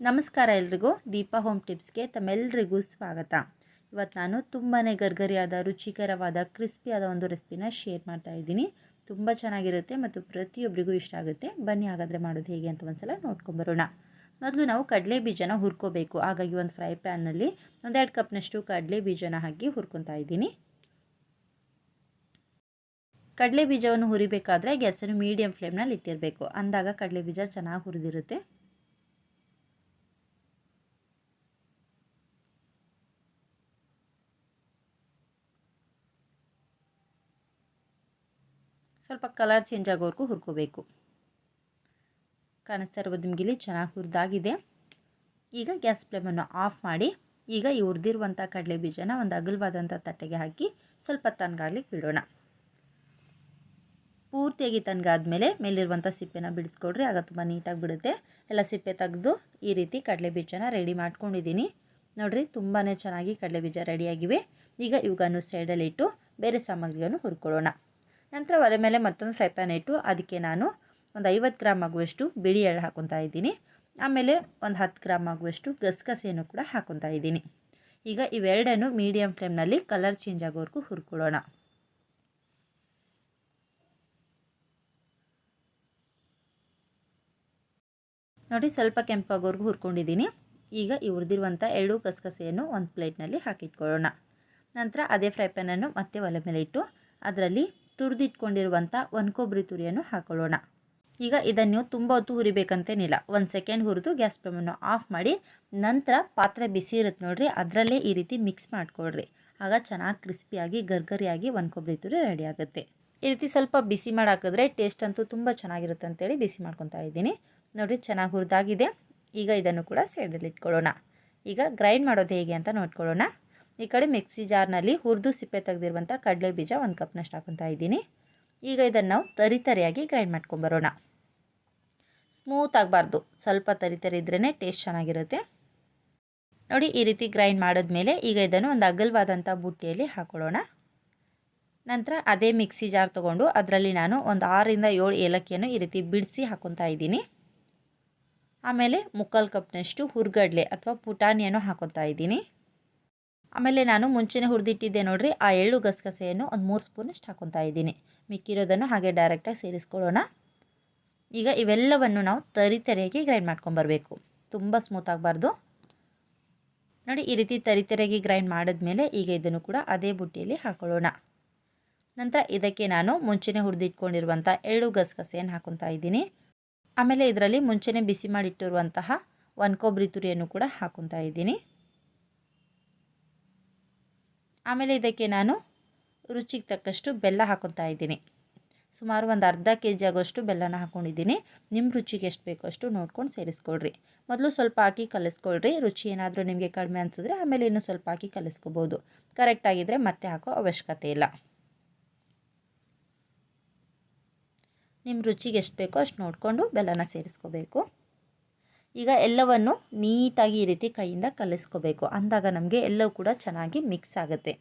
ನಮಸ್ಕಾರ ಎಲ್ರಿಗೂ. ದೀಪಾ ಹೋಮ್ ಟಿಪ್ಸ್ಗೆ ತಮ್ಮೆಲ್ಲರಿಗೂ ಸ್ವಾಗತ. ಇವತ್ತು ನಾನು ತುಂಬಾ ಗರ್ಗರಿಯಾದ, ರುಚಿಕರವಾದ ಕ್ರಿಸ್ಪಿಯಾದ ಒಂದು ರೆಸಿಪಿನ ಶೇರ್ ಮಾಡ್ತಾ ಇದ್ದೀನಿ. ತುಂಬ ಚೆನ್ನಾಗಿರುತ್ತೆ ಮತ್ತು ಪ್ರತಿಯೊಬ್ಬರಿಗೂ ಇಷ್ಟ ಆಗುತ್ತೆ. ಬನ್ನಿ ಹಾಗಾದರೆ ಮಾಡೋದು ಹೇಗೆ ಅಂತ ಒಂದ್ಸಲ ನೋಡ್ಕೊಂಬರೋಣ ಮೊದಲು ನಾವು ಕಡಲೆ ಬೀಜನ ಹುರ್ಕೋಬೇಕು. ಹಾಗಾಗಿ ಒಂದು ಫ್ರೈ ಪ್ಯಾನಲ್ಲಿ ಒಂದೆರಡು ಕಪ್ನಷ್ಟು ಕಡಲೆ ಬೀಜನ ಹಾಕಿ ಹುರ್ಕೊತಾ ಇದ್ದೀನಿ. ಕಡಲೆ ಬೀಜವನ್ನು ಹುರಿಬೇಕಾದ್ರೆ ಗ್ಯಾಸನ್ನು ಮೀಡಿಯಂ ಫ್ಲೇಮ್ನಲ್ಲಿ ಇಟ್ಟಿರಬೇಕು. ಅಂದಾಗ ಕಡಲೆ ಬೀಜ ಚೆನ್ನಾಗಿ ಹುರಿದಿರುತ್ತೆ. ಸ್ವಲ್ಪ ಕಲರ್ ಚೇಂಜ್ ಆಗೋವರೆಗೂ ಹುರ್ಕೋಬೇಕು. ಕಾಣಿಸ್ತಾ ಇರ್ಬೋದು ನಿಮಗೆ ಇಲ್ಲಿ ಚೆನ್ನಾಗಿ ಹುರಿದಾಗಿದೆ. ಈಗ ಗ್ಯಾಸ್ ಫ್ಲೇಮನ್ನು ಆಫ್ ಮಾಡಿ, ಈಗ ಈ ಹುರಿದಿರುವಂಥ ಕಡಲೆ ಬೀಜನ ಒಂದು ಅಗಲವಾದಂಥ ತಟ್ಟೆಗೆ ಹಾಕಿ ಸ್ವಲ್ಪ ತನ್ಗಾಗ್ಲಿಕ್ಕೆ ಬಿಡೋಣ. ಪೂರ್ತಿಯಾಗಿ ಮೇಲೆ ಮೇಲಿರುವಂಥ ಸಿಪ್ಪೆನ ಬಿಡಿಸ್ಕೊಡ್ರಿ, ಆಗ ತುಂಬ ನೀಟಾಗಿ ಬಿಡುತ್ತೆ. ಎಲ್ಲ ಸಿಪ್ಪೆ ತೆಗೆದು ಈ ರೀತಿ ಕಡಲೆ ಬೀಜನ ರೆಡಿ ಮಾಡ್ಕೊಂಡಿದ್ದೀನಿ. ನೋಡಿರಿ ತುಂಬಾ ಚೆನ್ನಾಗಿ ಕಡಲೆ ಬೀಜ ರೆಡಿಯಾಗಿವೆ. ಈಗ ಇವುಗಳನ್ನು ಸೈಡಲ್ಲಿಟ್ಟು ಬೇರೆ ಸಾಮಗ್ರಿಯನ್ನು ಹುರ್ಕೊಳ್ಳೋಣ. ನಂತರ ಒಲೆ ಮೇಲೆ ಮತ್ತೊಂದು ಫ್ರೈ ಪ್ಯಾನ್ ಇಟ್ಟು ಅದಕ್ಕೆ ನಾನು ಒಂದು ಐವತ್ತು ಗ್ರಾಮ್ ಆಗುವಷ್ಟು ಬಿಳಿ ಎಳ್ಳು ಹಾಕೊತಾ ಇದ್ದೀನಿ. ಆಮೇಲೆ ಒಂದು ಹತ್ತು ಗ್ರಾಮ್ ಆಗುವಷ್ಟು ಗಸಗಸೆಯನ್ನು ಕೂಡ ಹಾಕೊತಾ ಇದ್ದೀನಿ. ಈಗ ಇವೆರಡನ್ನು ಮೀಡಿಯಮ್ ಫ್ಲೇಮ್ನಲ್ಲಿ ಕಲರ್ ಚೇಂಜ್ ಆಗೋವರೆಗೂ ಹುರ್ಕೊಳ್ಳೋಣ. ನೋಡಿ ಸ್ವಲ್ಪ ಕೆಂಪಾಗೋರ್ಗು ಹುರ್ಕೊಂಡಿದ್ದೀನಿ. ಈಗ ಈ ಹುರಿದಿರುವಂಥ ಎಳ್ಳು ಗಸಗಸೆಯನ್ನು ಒಂದು ಪ್ಲೇಟ್ನಲ್ಲಿ ಹಾಕಿಟ್ಕೊಳ್ಳೋಣ. ನಂತರ ಅದೇ ಫ್ರೈ ಪ್ಯಾನನ್ನು ಮತ್ತೆ ಒಲೆ ಮೇಲೆ ಇಟ್ಟು ಅದರಲ್ಲಿ ತುರಿದಿಟ್ಕೊಂಡಿರುವಂಥ ಒಂದು ಕೊಬ್ಬರಿ ತುರಿಯನ್ನು ಹಾಕೊಳ್ಳೋಣ. ಈಗ ಇದನ್ನು ನೀವು ತುಂಬ ಹೊತ್ತು ಹುರಿಬೇಕಂತೇನಿಲ್ಲ ಒಂದು ಸೆಕೆಂಡ್ ಹುರಿದು ಗ್ಯಾಸ್ ಫ್ಲೇಮನ್ನು ಆಫ್ ಮಾಡಿ, ನಂತರ ಪಾತ್ರೆ ಬಿಸಿ ಇರುತ್ತೆ ನೋಡಿರಿ, ಅದರಲ್ಲೇ ಈ ರೀತಿ ಮಿಕ್ಸ್ ಮಾಡಿಕೊಡ್ರಿ ಆಗ ಚೆನ್ನಾಗಿ ಕ್ರಿಸ್ಪಿಯಾಗಿ ಗರ್ಗರಿಯಾಗಿ ಒಂದು ಕೊಬ್ಬರಿ ತುರಿ ರೆಡಿ ಆಗುತ್ತೆ. ಈ ರೀತಿ ಸ್ವಲ್ಪ ಬಿಸಿ ಮಾಡಿ ಹಾಕಿದ್ರೆ ಟೇಸ್ಟ್ ಅಂತೂ ತುಂಬ ಚೆನ್ನಾಗಿರುತ್ತೆ ಅಂತೇಳಿ ಬಿಸಿ ಮಾಡ್ಕೊತಾ ಇದ್ದೀನಿ. ನೋಡಿರಿ ಚೆನ್ನಾಗಿ ಹುರಿದಾಗಿದೆ. ಈಗ ಇದನ್ನು ಕೂಡ ಸೈಡಲ್ಲಿ ಇಟ್ಕೊಳ್ಳೋಣ. ಈಗ ಗ್ರೈಂಡ್ ಮಾಡೋದು ಹೇಗೆ ಅಂತ ನೋಡ್ಕೊಳ್ಳೋಣ. ಈ ಕಡೆ ಮಿಕ್ಸಿ ಜಾರ್ನಲ್ಲಿ ಹುರಿದು ಸಿಪ್ಪೆ ತೆಗೆದಿರುವಂಥ ಕಡಲೆ ಬೀಜ ಒಂದು ಕಪ್ನಷ್ಟು ಹಾಕೊತಾ ಇದ್ದೀನಿ. ಈಗ ಇದನ್ನು ನಾವು ತರಿ ತರಿಯಾಗಿ ಗ್ರೈಂಡ್ ಮಾಡ್ಕೊಂಬರೋಣ ಸ್ಮೂತ್ ಆಗಬಾರ್ದು. ಸ್ವಲ್ಪ ತರಿ ತರಿ ಇದ್ರೇ ಟೇಸ್ಟ್ ಚೆನ್ನಾಗಿರುತ್ತೆ. ನೋಡಿ, ಈ ರೀತಿ ಗ್ರೈಂಡ್ ಮಾಡಿದ್ಮೇಲೆ ಈಗ ಇದನ್ನು ಒಂದು ಅಗಲವಾದಂಥ ಬುಟ್ಟಿಯಲ್ಲಿ ಹಾಕೊಳ್ಳೋಣ. ನಂತರ ಅದೇ ಮಿಕ್ಸಿ ಜಾರ್ ತೊಗೊಂಡು ಅದರಲ್ಲಿ ನಾನು ಒಂದು ಆರರಿಂದ ಏಳು ಏಲಕ್ಕಿಯನ್ನು ಈ ರೀತಿ ಬಿಡಿಸಿ ಹಾಕೊತಾ ಇದ್ದೀನಿ. ಆಮೇಲೆ ಮುಕ್ಕಾಲು ಕಪ್ನಷ್ಟು ಹುರ್ಗಡ್ಲೆ ಅಥವಾ ಪುಟಾಣಿಯನ್ನು ಹಾಕೊತಾ ಇದ್ದೀನಿ. ಆಮೇಲೆ ನಾನು ಮುಂಚೆನೇ ಹುರಿದಿಟ್ಟಿದ್ದೆ ನೋಡಿರಿ, ಆ ಎಳ್ಳು ಗಸಗಸೆಯನ್ನು ಒಂದು ಮೂರು ಸ್ಪೂನಷ್ಟು ಹಾಕೊತಾ ಇದ್ದೀನಿ. ಮಿಕ್ಕಿರೋದನ್ನು ಹಾಗೆ ಡೈರೆಕ್ಟಾಗಿ ಸೇರಿಸ್ಕೊಳ್ಳೋಣ. ಈಗ ಇವೆಲ್ಲವನ್ನು ನಾವು ತರಿ ತರಿಯಾಗಿ ಗ್ರೈಂಡ್ ಮಾಡ್ಕೊಂಬರ್ಬೇಕು ತುಂಬ ಸ್ಮೂತ್ ಆಗಬಾರ್ದು. ನೋಡಿ, ಈ ರೀತಿ ತರಿ ತರಿಯಾಗಿ ಗ್ರೈಂಡ್ ಮಾಡಿದ್ಮೇಲೆ ಈಗ ಇದನ್ನು ಕೂಡ ಅದೇ ಬುಟ್ಟಿಯಲ್ಲಿ ಹಾಕೊಳ್ಳೋಣ. ನಂತರ ಇದಕ್ಕೆ ನಾನು ಮುಂಚೆನೇ ಹುರಿದಿಟ್ಕೊಂಡಿರುವಂಥ ಎಳ್ಳು ಗಸಗಸೆಯನ್ನು ಹಾಕೊತಾ ಇದ್ದೀನಿ. ಆಮೇಲೆ ಇದರಲ್ಲಿ ಮುಂಚೆನೇ ಬಿಸಿ ಮಾಡಿಟ್ಟಿರುವಂತಹ ಒಂದು ಕೊಬ್ಬರಿ ತುರಿಯನ್ನು ಕೂಡ ಹಾಕೊತಾ ಇದ್ದೀನಿ. ಆಮೇಲೆ ಇದಕ್ಕೆ ನಾನು ರುಚಿಗೆ ತಕ್ಕಷ್ಟು ಬೆಲ್ಲ ಹಾಕೊತಾ ಇದ್ದೀನಿ. ಸುಮಾರು ಒಂದು ಅರ್ಧ ಕೆ ಜಿ ಆಗೋಷ್ಟು ಬೆಲ್ಲನ ಹಾಕ್ಕೊಂಡಿದ್ದೀನಿ ನಿಮ್ಮ ರುಚಿಗೆ ಎಷ್ಟು ಬೇಕೋ ಅಷ್ಟು ನೋಡ್ಕೊಂಡು ಸೇರಿಸ್ಕೊಳ್ರಿ. ಮೊದಲು ಸ್ವಲ್ಪ ಹಾಕಿ ಕಲಿಸ್ಕೊಳ್ರಿ. ರುಚಿ ಏನಾದರೂ ನಿಮಗೆ ಕಡಿಮೆ ಅನಿಸಿದ್ರೆ ಆಮೇಲೆ ಇನ್ನೂ ಸ್ವಲ್ಪ ಹಾಕಿ ಕಲಿಸ್ಕೋಬೋದು. ಕರೆಕ್ಟಾಗಿದ್ದರೆ ಮತ್ತೆ ಹಾಕೋ ಅವಶ್ಯಕತೆ ಇಲ್ಲ. ನಿಮ್ಮ ರುಚಿಗೆ ಎಷ್ಟು ಬೇಕೋ ಅಷ್ಟು ನೋಡಿಕೊಂಡು ಬೆಲ್ಲನ ಸೇರಿಸ್ಕೋಬೇಕು. ಈಗ ಎಲ್ಲವನ್ನು ನೀಟಾಗಿ ಈ ರೀತಿ ಕೈಯಿಂದ ಕಲಿಸ್ಕೋಬೇಕು. ಅಂದಾಗ ನಮಗೆ ಎಲ್ಲವೂ ಕೂಡ ಚೆನ್ನಾಗಿ ಮಿಕ್ಸ್ ಆಗುತ್ತೆ.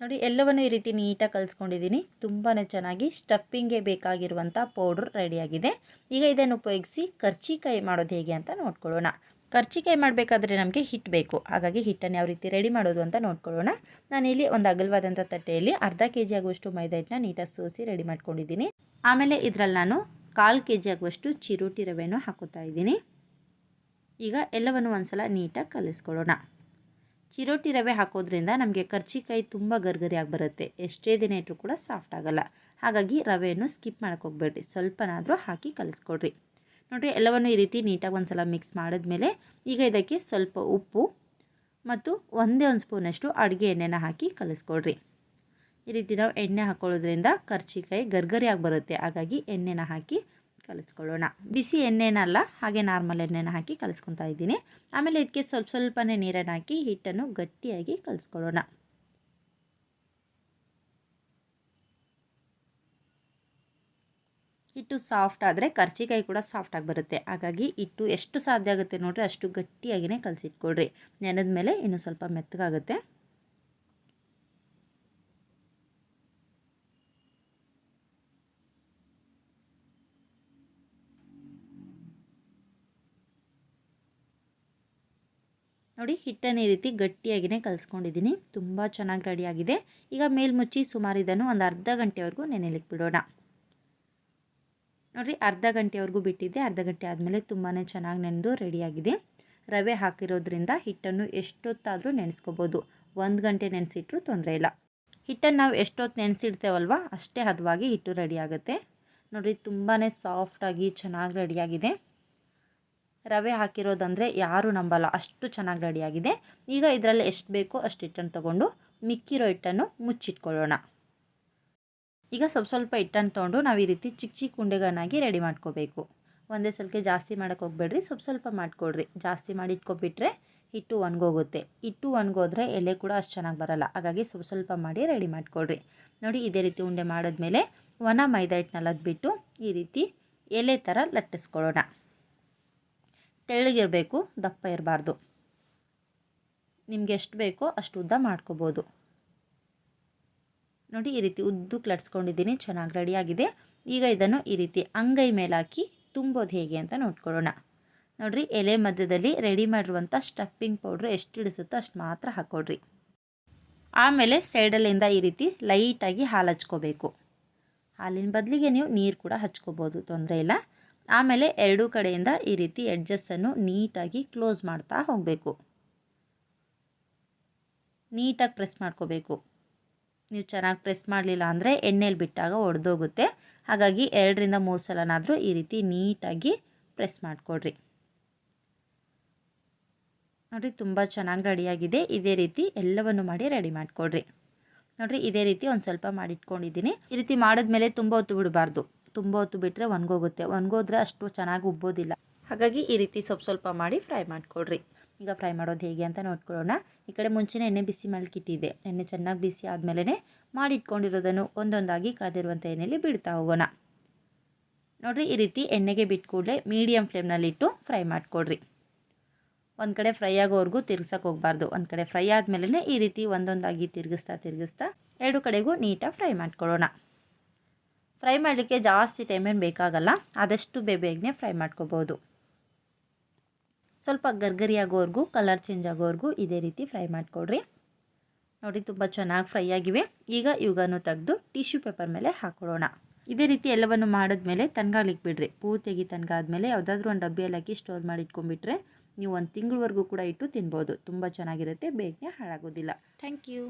ನೋಡಿ, ಎಲ್ಲವನ್ನು ಈ ರೀತಿ ನೀಟಾಗಿ ಕಲಿಸ್ಕೊಂಡಿದ್ದೀನಿ. ತುಂಬಾ ಚೆನ್ನಾಗಿ ಸ್ಟಫಿಂಗ್ಗೆ ಬೇಕಾಗಿರುವಂಥ ಪೌಡ್ರ್ ರೆಡಿಯಾಗಿದೆ ಈಗ ಇದನ್ನು ಉಪಯೋಗಿಸಿ ಕರ್ಚಿಕಾಯಿ ಮಾಡೋದು ಹೇಗೆ ಅಂತ ನೋಡ್ಕೊಳ್ಳೋಣ. ಕರ್ಚಿಕಾಯಿ ಮಾಡಬೇಕಾದ್ರೆ ನಮಗೆ ಹಿಟ್ಟು ಬೇಕು. ಹಾಗಾಗಿ ಹಿಟ್ಟನ್ನು ಯಾವ ರೀತಿ ರೆಡಿ ಮಾಡೋದು ಅಂತ ನೋಡ್ಕೊಳ್ಳೋಣ. ನಾನಿಲ್ಲಿ ಒಂದು ಅಗಲವಾದಂಥ ತಟ್ಟೆಯಲ್ಲಿ ಅರ್ಧ ಕೆ ಜಿ ಆಗುವಷ್ಟು ಮೈದಾ ಹಿಟ್ಟನ್ನ ನೀಟಾಗಿ ಸೋಸಿ ರೆಡಿ ಮಾಡ್ಕೊಂಡಿದ್ದೀನಿ. ಆಮೇಲೆ ಇದರಲ್ಲಿ ನಾನು ಕಾಲು ಕೆ ಜಿ ಆಗುವಷ್ಟು ಚಿರೋಟಿ ರವೆಯನ್ನು ಹಾಕೋತಾ ಇದ್ದೀನಿ. ಈಗ ಎಲ್ಲವನ್ನು ಒಂದ್ಸಲ ನೀಟಾಗಿ ಕಲಿಸ್ಕೊಳ್ಳೋಣ. ಚಿರೋಟಿ ರವೆ ಹಾಕೋದ್ರಿಂದ ನಮಗೆ ಕರ್ಚಿಕಾಯಿ ತುಂಬ ಗರ್ಗರಿಯಾಗಿ ಬರುತ್ತೆ. ಎಷ್ಟೇ ದಿನ ಇಟ್ಟರು ಕೂಡ ಸಾಫ್ಟ್ ಆಗೋಲ್ಲ. ಹಾಗಾಗಿ ರವೆಯನ್ನು ಸ್ಕಿಪ್ ಮಾಡೋಕ್ಕೆ ಸ್ವಲ್ಪನಾದರೂ ಹಾಕಿ ಕಲಿಸ್ಕೊಡ್ರಿ. ನೋಡಿರಿ ಎಲ್ಲವನ್ನು ಈ ರೀತಿ ನೀಟಾಗಿ ಒಂದು ಸಲ ಮಿಕ್ಸ್ ಮಾಡಿದ್ಮೇಲೆ ಈಗ ಇದಕ್ಕೆ ಸ್ವಲ್ಪ ಉಪ್ಪು ಮತ್ತು ಒಂದೇ ಒಂದು ಸ್ಪೂನಷ್ಟು ಅಡುಗೆ ಎಣ್ಣೆನ ಹಾಕಿ ಕಲಿಸ್ಕೊಡ್ರಿ. ಈ ರೀತಿ ನಾವು ಎಣ್ಣೆ ಹಾಕೊಳ್ಳೋದ್ರಿಂದ ಕರ್ಚಿಕಾಯಿ ಗರ್ಗರಿಯಾಗಿ ಬರುತ್ತೆ. ಹಾಗಾಗಿ ಎಣ್ಣೆನ ಹಾಕಿ ಕಲಿಸ್ಕೊಳ್ಳೋಣ. ಬಿಸಿ ಎಣ್ಣೆನಲ್ಲ ಹಾಗೆ ನಾರ್ಮಲ್ ಎಣ್ಣೆನ ಹಾಕಿ ಕಲಿಸ್ಕೊತಾ ಇದ್ದೀನಿ. ಆಮೇಲೆ ಇದಕ್ಕೆ ಸ್ವಲ್ಪ ಸ್ವಲ್ಪನೇ ನೀರನ್ನು ಹಾಕಿ ಹಿಟ್ಟನ್ನು ಗಟ್ಟಿಯಾಗಿ ಕಲಿಸ್ಕೊಳ್ಳೋಣ. ಹಿಟ್ಟು ಸಾಫ್ಟ್ ಆದರೆ ಕರ್ಚಿಕಾಯಿ ಕೂಡ ಸಾಫ್ಟಾಗಿ ಬರುತ್ತೆ. ಹಾಗಾಗಿ ಹಿಟ್ಟು ಎಷ್ಟು ಸಾಧ್ಯ ಆಗುತ್ತೆ ನೋಡಿರಿ, ಅಷ್ಟು ಗಟ್ಟಿಯಾಗಿಯೇ ಕಲಸಿಟ್ಕೊಳ್ರಿ. ನೆನೆದ ಮೇಲೆ ಇನ್ನೂ ಸ್ವಲ್ಪ ಮೆತ್ತಗಾಗುತ್ತೆ. ನೋಡಿ, ಹಿಟ್ಟನ್ನು ಈ ರೀತಿ ಗಟ್ಟಿಯಾಗಿಯೇ ಕಲಿಸ್ಕೊಂಡಿದ್ದೀನಿ. ತುಂಬ ಚೆನ್ನಾಗಿ ರೆಡಿಯಾಗಿದೆ ಈಗ ಮೇಲ್ಮುಚ್ಚಿ ಸುಮಾರು ಇದನ್ನು ಒಂದು ಅರ್ಧ ಗಂಟೆವರೆಗೂ ನೆನೆಲಿಕ್ಕೆ ಬಿಡೋಣ ನೋಡಿರಿ ಅರ್ಧ ಗಂಟೆವರೆಗೂ ಬಿಟ್ಟಿದ್ದೆ ಅರ್ಧ ಗಂಟೆ ಆದಮೇಲೆ ತುಂಬಾ ಚೆನ್ನಾಗಿ ನೆನೆದು ರೆಡಿಯಾಗಿದೆ. ರವೆ ಹಾಕಿರೋದ್ರಿಂದ ಹಿಟ್ಟನ್ನು ಎಷ್ಟೊತ್ತಾದರೂ ನೆನೆಸ್ಕೋಬೋದು. ಒಂದು ಗಂಟೆ ನೆನೆಸಿಟ್ರೂ ತೊಂದರೆ ಇಲ್ಲ. ಹಿಟ್ಟನ್ನು ನಾವು ಎಷ್ಟೊತ್ತು ನೆನೆಸಿಡ್ತೇವಲ್ವ? ಅಷ್ಟೇ ಹದವಾಗಿ ಹಿಟ್ಟು ರೆಡಿ ಆಗುತ್ತೆ. ನೋಡಿರಿ ತುಂಬಾ ಸಾಫ್ಟಾಗಿ ಚೆನ್ನಾಗಿ ರೆಡಿಯಾಗಿದೆ. ರವೆ ಹಾಕಿರೋದಂದರೆ ಯಾರೂ ನಂಬಲ್ಲ. ಅಷ್ಟು ಚೆನ್ನಾಗಿ ರೆಡಿಯಾಗಿದೆ. ಈಗ ಇದರಲ್ಲಿ ಎಷ್ಟು ಬೇಕೋ ಅಷ್ಟು ಹಿಟ್ಟನ್ನು ತೊಗೊಂಡು ಮಿಕ್ಕಿರೋ ಹಿಟ್ಟನ್ನು ಮುಚ್ಚಿಟ್ಕೊಳ್ಳೋಣ. ಈಗ ಸ್ವಲ್ಪ ಸ್ವಲ್ಪ ಹಿಟ್ಟನ್ನು ತೊಗೊಂಡು ನಾವು ಈ ರೀತಿ ಚಿಕ್ಕ ಚಿಕ್ಕ ಉಂಡೆಗಳನ್ನಾಗಿ ರೆಡಿ ಮಾಡ್ಕೋಬೇಕು. ಒಂದೇ ಸಲಕ್ಕೆ ಜಾಸ್ತಿ ಮಾಡೋಕ್ಕೆ ಹೋಗ್ಬೇಡ್ರಿ, ಸ್ವಲ್ಪ ಸ್ವಲ್ಪ ಮಾಡ್ಕೊಳ್ರಿ. ಜಾಸ್ತಿ ಮಾಡಿ ಇಟ್ಕೊಬಿಟ್ರೆ ಹಿಟ್ಟು ಒಣಗೋಗುತ್ತೆ. ಹಿಟ್ಟು ಒಣಗೋದ್ರೆ ಎಲೆ ಕೂಡ ಅಷ್ಟು ಚೆನ್ನಾಗಿ ಬರಲ್ಲ. ಹಾಗಾಗಿ ಸ್ವಲ್ಪ ಸ್ವಲ್ಪ ಮಾಡಿ ರೆಡಿ ಮಾಡಿಕೊಡ್ರಿ ನೋಡಿ, ಇದೇ ರೀತಿ ಉಂಡೆ ಮಾಡಿದ್ಮೇಲೆ ಒಣ ಮೈದಾ ಹಿಟ್ಟನ್ನ ಅದ್ಬಿಟ್ಟು ಈ ರೀತಿ ಎಲೆ ಥರ ಲಟ್ಟಿಸ್ಕೊಳ್ಳೋಣ. ತೆಳ್ಳಗಿರಬೇಕು, ದಪ್ಪ ಇರಬಾರ್ದು. ನಿಮ್ಗೆ ಎಷ್ಟು ಬೇಕೋ ಅಷ್ಟು ಉದ್ದ ಮಾಡ್ಕೋಬೋದು. ನೋಡಿ ಈ ರೀತಿ ಉದ್ದು ಕ್ಲಟ್ಸ್ಕೊಂಡಿದ್ದೀನಿ ಚೆನ್ನಾಗಿ ರೆಡಿಯಾಗಿದೆ ಈಗ ಇದನ್ನು ಈ ರೀತಿ ಅಂಗೈ ಮೇಲೆ ಹಾಕಿ ತುಂಬೋದು ಹೇಗೆ ಅಂತ ನೋಡ್ಕೊಳ್ಳೋಣ. ನೋಡಿರಿ, ಎಲೆ ಮಧ್ಯದಲ್ಲಿ ರೆಡಿ ಮಾಡಿರುವಂಥ ಸ್ಟಫಿಂಗ್ ಪೌಡ್ರ್ ಎಷ್ಟು ಹಿಡಿಸುತ್ತೋ ಅಷ್ಟು ಮಾತ್ರ ಹಾಕ್ಕೊಡ್ರಿ. ಆಮೇಲೆ ಸೈಡಲ್ಲಿಂದ ಈ ರೀತಿ ಲೈಟಾಗಿ ಹಾಲು ಹಚ್ಕೋಬೇಕು. ಹಾಲಿನ ಬದಲಿಗೆ ನೀವು ನೀರು ಕೂಡ ಹಚ್ಕೋಬೋದು, ತೊಂದರೆ ಇಲ್ಲ. ಆಮೇಲೆ ಎರಡೂ ಕಡೆಯಿಂದ ಈ ರೀತಿ ಎಡ್ಜಸ್ಸನ್ನು ನೀಟಾಗಿ ಕ್ಲೋಸ್ ಮಾಡ್ತಾ ಹೋಗಬೇಕು. ನೀಟಾಗಿ ಪ್ರೆಸ್ ಮಾಡ್ಕೋಬೇಕು. ನೀವು ಚೆನ್ನಾಗಿ ಪ್ರೆಸ್ ಮಾಡಲಿಲ್ಲ ಅಂದರೆ ಎಣ್ಣೆಲಿ ಬಿಟ್ಟಾಗ ಒಡೆದೋಗುತ್ತೆ. ಹಾಗಾಗಿ ಎರಡರಿಂದ ಮೂರು ಸಲನಾದರೂ ಈ ರೀತಿ ನೀಟಾಗಿ ಪ್ರೆಸ್ ಮಾಡಿಕೊಡ್ರಿ. ನೋಡಿರಿ, ತುಂಬ ಚೆನ್ನಾಗಿ ರೆಡಿಯಾಗಿದೆ. ಇದೇ ರೀತಿ ಎಲ್ಲವನ್ನು ಮಾಡಿ ರೆಡಿ ಮಾಡಿಕೊಡ್ರಿ. ನೋಡಿರಿ, ಇದೇ ರೀತಿ ಒಂದು ಸ್ವಲ್ಪ ಮಾಡಿಟ್ಕೊಂಡಿದ್ದೀನಿ. ಈ ರೀತಿ ಮಾಡಿದ್ಮೇಲೆ ತುಂಬ ಹೊತ್ತು ಬಿಡಬಾರ್ದು. ತುಂಬ ಹೊತ್ತು ಬಿಟ್ಟರೆ ಒಣಗೋಗುತ್ತೆ. ಒಣಗೋದ್ರೆ ಅಷ್ಟು ಚೆನ್ನಾಗಿ ಉಬ್ಬೋದಿಲ್ಲ. ಹಾಗಾಗಿ ಈ ರೀತಿ ಸ್ವಲ್ಪ ಸ್ವಲ್ಪ ಮಾಡಿ ಫ್ರೈ ಮಾಡಿಕೊಡ್ರಿ. ಈಗ ಫ್ರೈ ಮಾಡೋದು ಹೇಗೆ ಅಂತ ನೋಡ್ಕೊಳ್ಳೋಣ. ಈ ಕಡೆ ಮುಂಚೆನೇ ಎಣ್ಣೆ ಬಿಸಿ ಮಲ್ಕಿಟ್ಟಿದೆ. ಎಣ್ಣೆ ಚೆನ್ನಾಗಿ ಬಿಸಿ ಆದಮೇಲೆ ಮಾಡಿಟ್ಕೊಂಡಿರೋದನ್ನು ಒಂದೊಂದಾಗಿ ಕಾದಿರುವಂಥ ಎಣ್ಣೆಯಲ್ಲಿ ಬಿಡ್ತಾ ಹೋಗೋಣ. ನೋಡಿರಿ, ಈ ರೀತಿ ಎಣ್ಣೆಗೆ ಬಿಟ್ಟು ಕೂಡಲೇ ಮೀಡಿಯಮ್ ಫ್ಲೇಮ್ನಲ್ಲಿಟ್ಟು ಫ್ರೈ ಮಾಡಿಕೊಡ್ರಿ. ಒಂದು ಕಡೆ ಫ್ರೈ ಆಗೋವರೆಗೂ ತಿರ್ಗ್ಸಕ್ಕೆ ಹೋಗಬಾರ್ದು. ಒಂದು ಕಡೆ ಫ್ರೈ ಆದಮೇಲೆ ಈ ರೀತಿ ಒಂದೊಂದಾಗಿ ತಿರುಗಿಸ್ತಾ ತಿರುಗಿಸ್ತಾ ಎರಡು ಕಡೆಗೂ ನೀಟಾಗಿ ಫ್ರೈ ಮಾಡ್ಕೊಳ್ಳೋಣ ಫ್ರೈ ಮಾಡಲಿಕ್ಕೆ ಜಾಸ್ತಿ ಟೈಮೇನು ಬೇಕಾಗಲ್ಲ, ಆದಷ್ಟು ಬೇಬೇಗನೆ ಫ್ರೈ ಮಾಡ್ಕೋಬೋದು. ಸ್ವಲ್ಪ ಗರ್ಗರಿ ಆಗೋವರೆಗೂ ಕಲರ್ ಚೇಂಜ್ ಆಗೋವರೆಗೂ ಇದೇ ರೀತಿ ಫ್ರೈ ಮಾಡಿಕೊಡ್ರಿ. ನೋಡಿ, ತುಂಬ ಚೆನ್ನಾಗಿ ಫ್ರೈ ಆಗಿವೆ. ಈಗ ಇವುಗಳನ್ನು ತೆಗೆದು ಟಿಶ್ಯೂ ಪೇಪರ್ ಮೇಲೆ ಹಾಕೊಳ್ಳೋಣ ಇದೇ ರೀತಿ ಎಲ್ಲವನ್ನು ಮಾಡಿದ್ಮೇಲೆ ತನ್ಗಾಗ್ಲಿಕ್ಕೆ ಬಿಡ್ರಿ. ಪೂರ್ತಿಯಾಗಿ ತನ್ಗಾದ್ಮೇಲೆ ಯಾವುದಾದ್ರೂ ಒಂದು ಡಬ್ಬಿಯಲ್ಲಿ ಹಾಕಿ ಸ್ಟೋರ್ ಮಾಡಿ ಇಟ್ಕೊಂಡ್ಬಿಟ್ರೆ ನೀವು ಒಂದು ತಿಂಗಳವರೆಗೂ ಕೂಡ ಇಟ್ಟು ತಿನ್ಬೋದು. ತುಂಬ ಚೆನ್ನಾಗಿರುತ್ತೆ. ಬೇಗನೆ ಹಾಳಾಗೋದಿಲ್ಲ. Thank you